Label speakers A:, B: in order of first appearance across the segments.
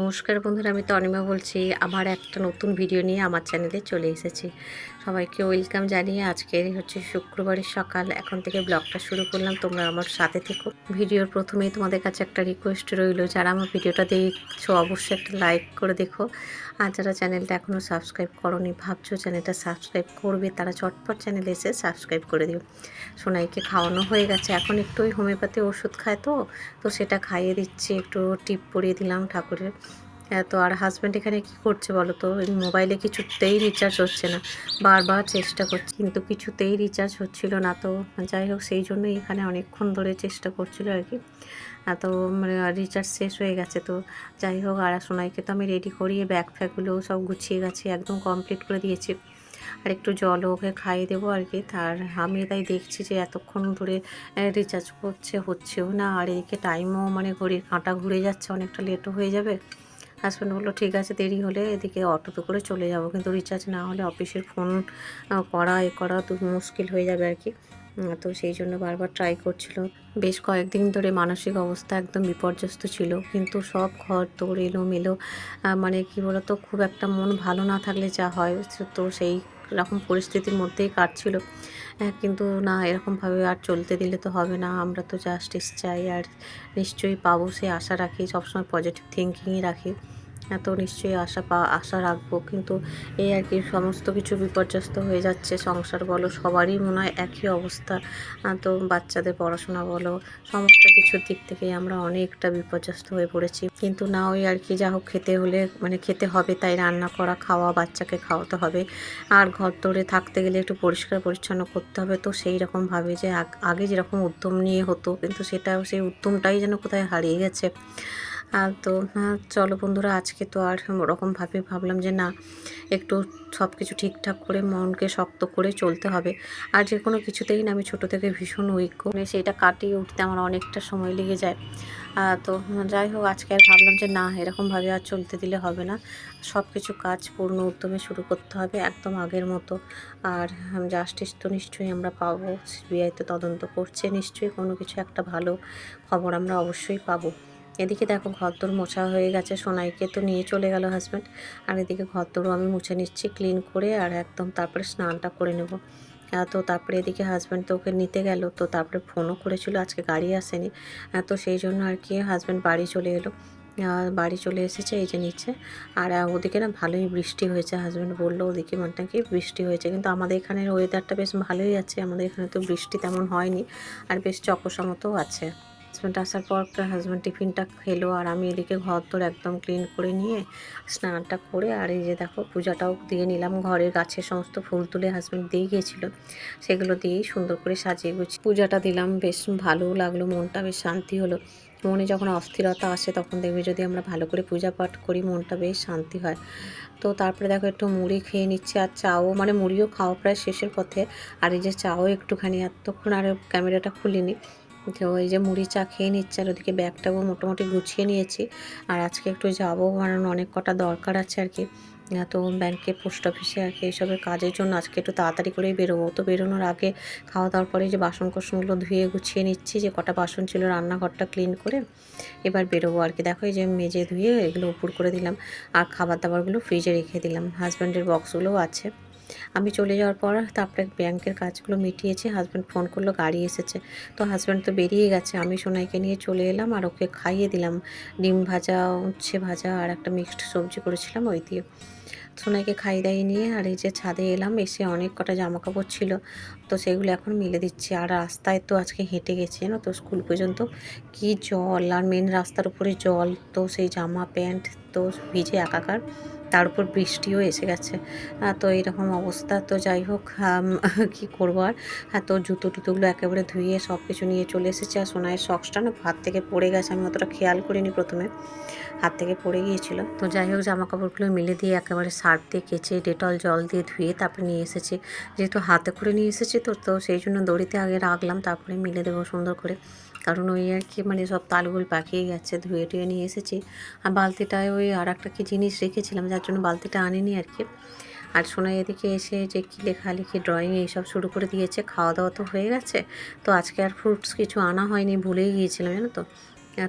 A: নমস্কার বন্ধুরা, আমি তনিমা বলছি। আবার একটা নতুন ভিডিও নিয়ে আমার চ্যানেলে চলে এসেছি। সবাইকে ওয়েলকাম জানিয়ে আজকে হচ্ছে শুক্রবারের সকাল। এখন থেকে ব্লগটা শুরু করলাম। তোমরা আমার সাথে থেকো। ভিডিওর প্রথমেই তোমাদের কাছে একটা রিকোয়েস্ট রইল, যারা আমার ভিডিওটা দেখছ অবশ্যই একটা লাইক করে দেখো। আর যারা চ্যানেলটা এখনও সাবস্ক্রাইব করনি, ভাবছ চ্যানেলটা সাবস্ক্রাইব করবে, তারা চটপট চ্যানেলে এসে সাবস্ক্রাইব করে দিও। সোনাইকে খাওয়ানো হয়ে গেছে। এখন একটু ওই হোমিওপ্যাথি ওষুধ খায় তো তো সেটা খাইয়ে দিচ্ছি। একটু টিপ পরিয়ে দিলাম ঠাকুরের। হ্যাঁ, তো আর হাজব্যান্ড এখানে কি করছে বলো তো মোবাইলে কিছুতেই রিচার্জ হচ্ছে না। বারবার চেষ্টা করছে। কিন্তু কিছুতেই রিচার্জ হচ্ছিল না। তো যাই হোক সেই জন্যই এখানে অনেকক্ষণ ধরে চেষ্টা করছিল আর কি। তো মানে রিচার্জ শেষ হয়ে গেছে। তো যাই হোক আর সোনাইকে তো আমি রেডি করিয়ে ব্যাগ ফ্যাগুলো সব গুছিয়ে গেছি একদম কমপ্লিট করে দিয়েছি। আর একটু জল ওকে খাইয়ে দেবো আর কি। তার আমি তাই দেখছি যে এতক্ষণ ধরে রিচার্জ করছে হচ্ছেও না। আর এদিকে টাইমও মানে ঘড়ির কাঁটা ঘুরে যাচ্ছে অনেকটা লেটও হয়ে যাবে। হাজব্যান্ড বলল, ঠিক আছে, দেরি হলে এদিকে অটোতে করে চলে যাব। কিন্তু রিচার্জ না হলে অফিসের ফোন করা, এ করা তো মুশকিল হয়ে যাবে আর কি। তো সেই জন্য বারবার ট্রাই করছিল। বেশ কয়েকদিন ধরে মানসিক অবস্থা একদম বিপর্যস্ত ছিল। কিন্তু সব ঘর তোর এলোমেলো মেলো মানে কি বলতো, খুব একটা মন ভালো না থাকলে যা হয়, তো সেই রকম পরিস্থিতির মধ্যেই কাটছিল। হ্যাঁ, কিন্তু না এরকমভাবে আর চলতে দিলে তো হবে না। আমরা তো জাস্টিস চাই আর নিশ্চয়ই পাবো সে আশা রাখি সবসময় পজিটিভ থিঙ্কিংই রাখি। এত নিশ্চয়ই আশা পা, আশা রাখব। কিন্তু এই আর কি সমস্ত কিছু বিপর্যস্ত হয়ে যাচ্ছে সংসার বলো, সবারই মনে হয় একই অবস্থা। তো বাচ্চাদের পড়াশোনা বলো, সমস্ত কিছুর দিক থেকেই আমরা অনেকটা বিপর্যস্ত হয়ে পড়েছি। কিন্তু না ওই আর কি যা হোক খেতে হলে মানে খেতে হবে তাই রান্না করা, খাওয়া, বাচ্চাকে খাওয়াতে হবে। আর ঘর দৌড়ে থাকতে গেলে একটু পরিষ্কার পরিচ্ছন্ন করতে হবে। তো সেই রকমভাবে যে আগ- যেরকম উদ্যম নিয়ে হতো, কিন্তু সেটা সেই উদ্যমটাই যেন কোথায় হারিয়ে গেছে। তো হ্যাঁ, চলো বন্ধুরা আজকে তো আর ওরকমভাবে ভাবলাম যে না একটু সব কিছু ঠিকঠাক করে মনকে শক্ত করে চলতে হবে। আর যে কোনো কিছুতেই না আমি ছোটো থেকে ভীষণ ঐক্য। মানে সেটা কাটিয়ে উঠতে আমার অনেকটা সময় লেগে যায়। তো যাই হোক আজকে আর ভাবলাম যে না এরকমভাবে আর চলতে দিলে হবে না। সব কিছু কাজ পূর্ণ উদ্যমে শুরু করতে হবে একদম আগের মতো। আর জাস্টিস তো নিশ্চয়ই আমরা পাবো। সিবিআই তো তদন্ত করছে নিশ্চয়ই কোনো কিছু একটা ভালো খবর আমরা অবশ্যই পাবো। এদিকে দেখো ঘরদোর মোছা হয়ে গেছে, সোনাইকে তো নিয়ে চলে গেল হাজব্যান্ড আর এদিকে ঘরদোরও আমি মুছে নিচ্ছি ক্লিন করে আর একদম তারপরে স্নানটা করে নেব। তো তারপরে এদিকে হাজব্যান্ড তো ওকে নিতে গেল, তো তারপরে ফোনও করেছিল, আজকে গাড়ি আসেনি। তো সেই জন্য আর কি হাজব্যান্ড বাড়ি চলে এলো। বাড়ি চলে এসেছে এই যে নিচ্ছে আর ওদিকে না ভালোই বৃষ্টি হয়েছে হাজব্যান্ড বলল ওদিকে মানে কি বৃষ্টি হয়েছে, কিন্তু আমাদের এখানের ওয়েদারটা বেশ ভালোই আছে, আমাদের এখানে তো বৃষ্টি তেমন হয়নি। আর বেশ চকসা মতো আছে। হাজব্যান্ড আসার পর হাজব্যান্ড টিফিনটা খেলো আর আমি এদিকে ঘর তোর একদম ক্লিন করে নিয়ে স্নানটা করে আর এই যে দেখো পূজাটাও দিয়ে নিলাম। ঘরের গাছের সমস্ত ফুল তুলে হাজব্যান্ড দিয়ে গিয়েছিল। সেগুলো দিয়েই সুন্দর করে সাজিয়ে গুছি পূজাটা দিলাম। বেশ ভালোও লাগল, মনটা বেশ শান্তি হলো। মনে যখন অস্থিরতা আসে তখন দেখবে যদি আমরা ভালো করে পূজা পাঠ করি, মনটা বেশ শান্তি হয়। তো তারপরে দেখো একটু মুড়ি খেয়ে নিচ্ছি আর চাও মানে মুড়িও খাওয়া প্রায় শেষের পথে। আর এই যে চাও একটুখানি, এতক্ষণ আর ক্যামেরাটা খুলিনি। তো এই যে মুড়ি চা খেয়ে নিচ্ছে আর ওদিকে ব্যাগটাও মোটামুটি গুছিয়ে নিয়েছি। আর আজকে একটু যাব কারণ অনেক কটা দরকার আছে আর কি। তো ব্যাংকে পোস্ট অফিসে আর কি এইসবের কাজের জন্য আজকে একটু তাড়াতাড়ি করেই বেরোবো। তো বেরোনোর আগে খাওয়া দাওয়ার পরে যে বাসন কোসনগুলো ধুয়ে গুছিয়ে নিচ্ছি, যে কটা বাসন ছিল রান্নাঘরটা ক্লিন করে এবার বেরোবো আর কি। দেখো এই যে মেজে ধুয়ে এগুলো উপর করে দিলাম। আর খাবার দাবারগুলো ফ্রিজে রেখে দিলাম। হাজব্যান্ডের বক্সগুলোও আছে। আমি চলে যাওয়ার পর তারপরে ব্যাংকের কাজগুলো মিটিয়েছি হাজব্যান্ড ফোন করল, গাড়ি এসেছে। তো হাজব্যান্ড তো বেরিয়ে গেছে, আমি সোনাইকে নিয়ে চলে এলাম আর ওকে খাইয়ে দিলাম। ডিম ভাজা, উচ্ছে ভাজা আর একটা মিক্সড সবজি করেছিলাম ওই দিয়ে। সোনাইকে খাইয়ে দাইয়ে নিয়ে আর এই যে ছাদে এলাম, এসে অনেক কটা জামা কাপড় ছিল। তো সেগুলো এখন মিলে দিচ্ছি। আর রাস্তায় তো আজকে হেঁটে গেছি, জানো তো, স্কুল পর্যন্ত। কি জল! আর মেন রাস্তার উপরে জল, তো সেই জামা, প্যান্ট তো ভিজে একাকার। তার উপর বৃষ্টিও এসে গেছে। তো এরকম অবস্থা। তো যাই হোক কি করব আর? হ্যাঁ তো জুতো টুতোগুলো একেবারে ধুয়ে সব কিছু নিয়ে চলে এসেছে। আর সোনাইয়ের সক্সটা না হাত থেকে পড়ে গেছে, আমি অতটা খেয়াল করিনি প্রথমে। হাত থেকে পড়ে গিয়েছিল। তো যাই হোক জামা কাপড়গুলো মিলে দিয়ে একেবারে সার্ফ দিয়ে কেচে, ডেটল জল দিয়ে ধুয়ে তারপরে নিয়ে এসেছি। যেহেতু হাতে করে নিয়ে এসেছি তো তো সেই জন্য দড়িতে আগে রাখলাম, তারপরে মিলে দেবো সুন্দর করে। কারণ ওই আর কি মানে সব তালগুল পাকিয়ে গেছে, ধুয়ে টুয়ে নিয়ে এসেছি। আর বালতিটায় ওই আর একটা কি জিনিস রেখেছিলাম, যার জন্য বালতিটা আনিনি আর কি। আর সোনাই এদিকে এসে যে কী লেখালেখি ড্রয়িং এইসব শুরু করে দিয়েছে, খাওয়া দাওয়া তো হয়ে গেছে। তো আজকে আর ফ্রুটস কিছু আনা হয়নি, ভুলেই গিয়েছিলাম, জানো তো।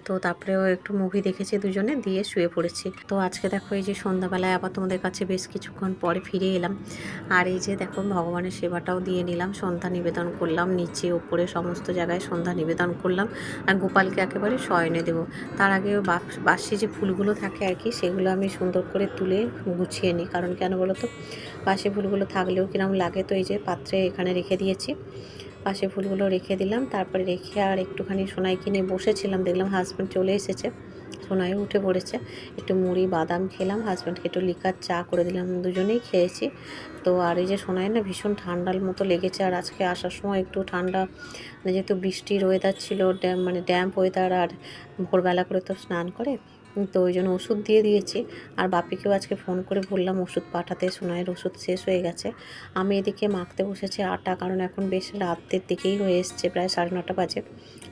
A: তো তারপরেও একটু মুভি দেখেছি দুজনে, দিয়ে শুয়ে পড়েছি। তো আজকে দেখো এই যে সন্ধ্যাবেলায় আবার তোমাদের কাছে বেশ কিছুক্ষণ পরে ফিরে এলাম। আর এই যে দেখো ভগবানের সেবাটাও দিয়ে নিলাম, সন্ধ্যা নিবেদন করলাম, নিচে উপরে সমস্ত জায়গায় সন্ধ্যা নিবেদন করলাম, আর গোপালকে একেবারে শয়নে দেবো। তার আগে বাসি যে ফুলগুলো থাকে আর কি, সেগুলো আমি সুন্দর করে তুলে গুছিয়ে নিই। কারণ কেন বলো তো বাসি ফুলগুলো থাকলেও কিরম লাগে, তো এই যে পাত্রে এখানে রেখে দিয়েছি। পাশে ফুলগুলো রেখে দিলাম। তারপরে রেখে আর একটুখানি সোনাই কিনে বসেছিলাম। দেখলাম হাজব্যান্ড চলে এসেছে। সোনাই উঠে পড়েছে। একটু মুড়ি, বাদাম খেলাম। হাজব্যান্ডকে একটু লিকার চা করে দিলাম। দুজনেই খেয়েছি। তো আর এই যে সোনাই না ভীষণ ঠান্ডার মতো লেগেছে। আর আজকে আসার সময় একটু ঠান্ডা, যেহেতু বৃষ্টির ওয়েদার ছিল, ড্যাম মানে ড্যাম্প ওয়েদার আর ভোরবেলা করে তো স্নান করে তো ওই জন্য ওষুধ দিয়ে দিয়েছি। আর বাপিকেও আজকে ফোন করে বললাম, ওষুধ পাঠাতে, সোনাইয়ের ওষুধ শেষ হয়ে গেছে। আমি এদিকে মাখতে বসেছি আটা, কারণ এখন বেশ রাতের দিকেই হয়ে এসছে, প্রায় সাড়ে নটা বাজে।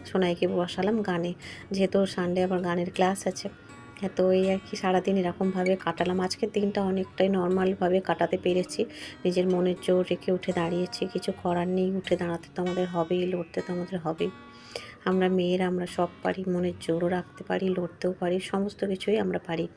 A: সোনাইকে বসালাম গানে, যেহেতু সানডে আবার গানের ক্লাস আছে। তো এই আর কি সারাদিন এরকমভাবে কাটালাম। আজকের দিনটা অনেকটাই নর্মালভাবে কাটাতে পেরেছি। নিজের মনের জোর রেখে উঠে দাঁড়িয়েছি। কিছু করার নেই, উঠে দাঁড়াতে তো আমাদের হবেই, লড়তে তো আমাদের হবেই। আমরা মেয়েরা আমরা সব পারি, মনের জোরও রাখতে পারি, লড়তেও পারি, সমস্ত কিছুই আমরা পারি।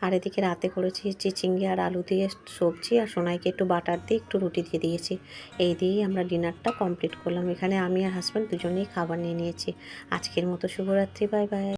A: আর এদিকে রাতে করেছি চিচিঙ্গি আর আলু দিয়ে সবজি আর সোনাইকে একটু বাটার দিয়ে একটু রুটি দিয়ে দিয়েছি। এই দিয়েই আমরা ডিনারটা কমপ্লিট করলাম। এখানে আমি আর হাজব্যান্ড দুজনেই খাবার নিয়ে নিয়েছি। আজকের মতো শুভরাত্রি, বাই বাই।